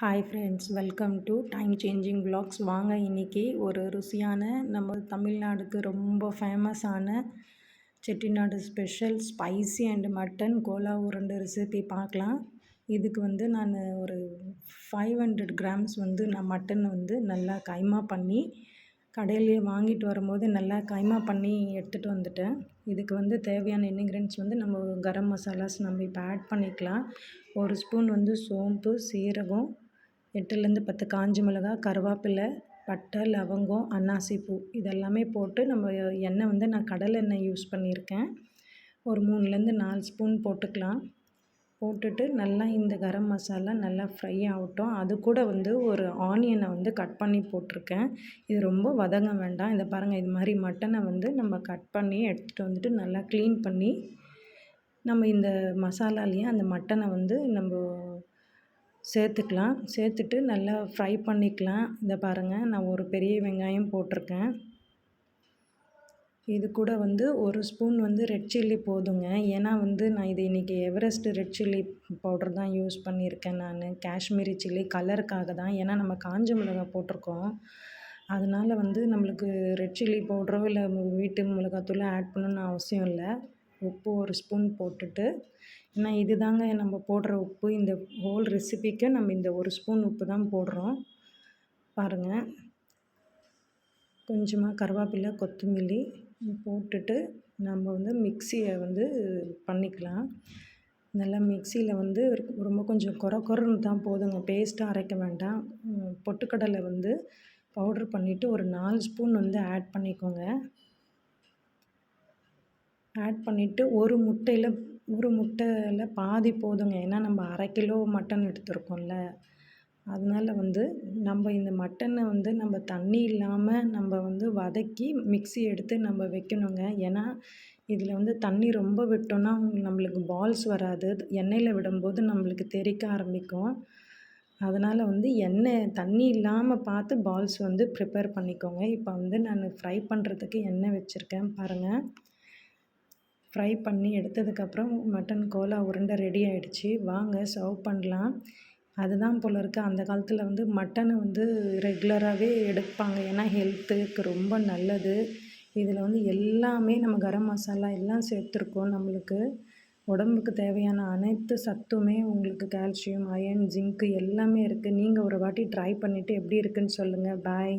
Hi friends welcome to time changing blocks வாங்க இன்றைக்கி ஒரு ருசியான நம்ம தமிழ்நாடுக்கு ரொம்ப ஃபேமஸான Chettinad special spicy and mutton Cola உருண்டை ரெசிபி பார்க்கலாம். இதுக்கு வந்து நான் ஒரு ஃபைவ் ஹண்ட்ரட் கிராம்ஸ் வந்து நான் மட்டன் வந்து நல்லா கைமா பண்ணி கடையிலேயே வாங்கிட்டு வரும்போது நல்லா கைமா பண்ணி எடுத்துகிட்டு வந்துட்டேன். இதுக்கு வந்து தேவையான இன்க்ரீடியன்ஸ் வந்து நம்ம கரம் மசாலாஸ் நம்ம இப்போ ஆட் பண்ணிக்கலாம். ஒரு ஸ்பூன் வந்து சோம்பு சீரகம் எட்டுலேருந்து பத்து காஞ்ச மிளகா கருவேப்பிலை பட்டை லவங்கம் அன்னாசி பூ இதெல்லாமே போட்டு நம்ம எண்ணெய் வந்து நான் கடலை எண்ணெய் யூஸ் பண்ணியிருக்கேன். ஒரு மூணுலேருந்து நாலு ஸ்பூன் போட்டுக்கலாம். போட்டுட்டு நல்லா இந்த கரம் மசாலா நல்லா ஃப்ரை ஆகட்டும். அது கூட வந்து ஒரு ஆனியனை வந்து கட் பண்ணி போட்டிருக்கேன். இது ரொம்ப வதங்க வேண்டாம். இதை பாருங்கள் இது மாதிரி மட்டனை வந்து நம்ம கட் பண்ணி எடுத்துகிட்டு வந்துட்டு நல்லா க்ளீன் பண்ணி நம்ம இந்த மசாலாலேயே அந்த மட்டனை வந்து நம்ம சேர்த்துக்கலாம். சேர்த்துட்டு நல்லா ஃப்ரை பண்ணிக்கலாம். இதை பாருங்கள் நான் ஒரு பெரிய வெங்காயம் போட்டிருக்கேன். இது கூட வந்து ஒரு ஸ்பூன் வந்து ரெட் சில்லி போதுங்க. ஏன்னா வந்து நான் இது இன்றைக்கி எவரெஸ்ட் ரெட் சில்லி பவுடர் தான் யூஸ் பண்ணியிருக்கேன் நான். காஷ்மீரி சில்லி கலருக்காக தான். ஏன்னா நம்ம காஞ்ச மிளகாய் போட்டிருக்கோம். அதனால் வந்து நம்மளுக்கு ரெட் சில்லி பவுடரோ இல்லை வீட்டு மிளகாத்தூளோ ஆட் பண்ணணும்னு அவசியம் இல்லை. உப்பு ஒரு ஸ்பூன் போட்டுட்டு ஏன்னா இது தாங்க நம்ம போடுற உப்பு. இந்த ஹோல் ரெசிபிக்கு நம்ம இந்த ஒரு ஸ்பூன் உப்பு தான் போடுறோம். பாருங்கள் கொஞ்சமாக கருவேப்பிலை கொத்தமல்லி போட்டுட்டு நம்ம வந்து மிக்சியை வந்து பண்ணிக்கலாம். நல்லா மிக்சியில் வந்து ரொம்ப கொஞ்சம் குறை குறைன்னு தான் போதுங்க. பேஸ்ட்டாக அரைக்க வேண்டாம். பொட்டுக்கடலை வந்து பவுட்ரு பண்ணிவிட்டு ஒரு நாலு ஸ்பூன் வந்து ஆட் பண்ணிக்கோங்க. ஆட் பண்ணிவிட்டு ஒரு முட்டையில் ஒரு முட்டையில் பாதி போதுங்க. ஏன்னா நம்ம அரை கிலோ மட்டன் எடுத்துருக்கோம்ல. அதனால் வந்து நம்ம இந்த மட்டனை வந்து நம்ம தண்ணி இல்லாமல் நம்ம வந்து வதக்கி மிக்ஸி எடுத்து நம்ம வைக்கணுங்க. ஏன்னா இதில் வந்து தண்ணி ரொம்ப விட்டோன்னா நம்மளுக்கு பால்ஸ் வராது. எண்ணெயில் விடும்போது நம்மளுக்கு தெறிக்க ஆரம்பிக்கும். அதனால் வந்து எண்ணெய் தண்ணி இல்லாமல் பார்த்து பால்ஸ் வந்து ப்ரிப்பேர் பண்ணிக்கோங்க. இப்போ வந்து நான் ஃப்ரை பண்ணுறதுக்கு எண்ணெய் வச்சுருக்கேன் பாருங்கள் ஃப்ரை பண்ணி எடுத்ததுக்கப்புறம் மட்டன் கோலா உருண்டை ரெடி ஆகிடுச்சி வாங்க சர்வ் பண்ணலாம். அதுதான் போல் இருக்குது அந்த காலத்தில் வந்து மட்டனை வந்து ரெகுலராகவே எடுப்பாங்க. ஏன்னா ஹெல்த்துக்கு ரொம்ப நல்லது. இதில் வந்து எல்லாமே நம்ம கரம் மசாலா எல்லாம் சேர்த்துருக்கோம் நம்மளுக்கு. உடம்புக்கு தேவையான அனைத்து சத்துமே உங்களுக்கு கால்சியம் அயன் ஜிங்க்கு எல்லாமே இருக்குது நீங்கள் ஒரு வாட்டி ட்ரை பண்ணிவிட்டு எப்படி இருக்குன்னு சொல்லுங்கள் பாய்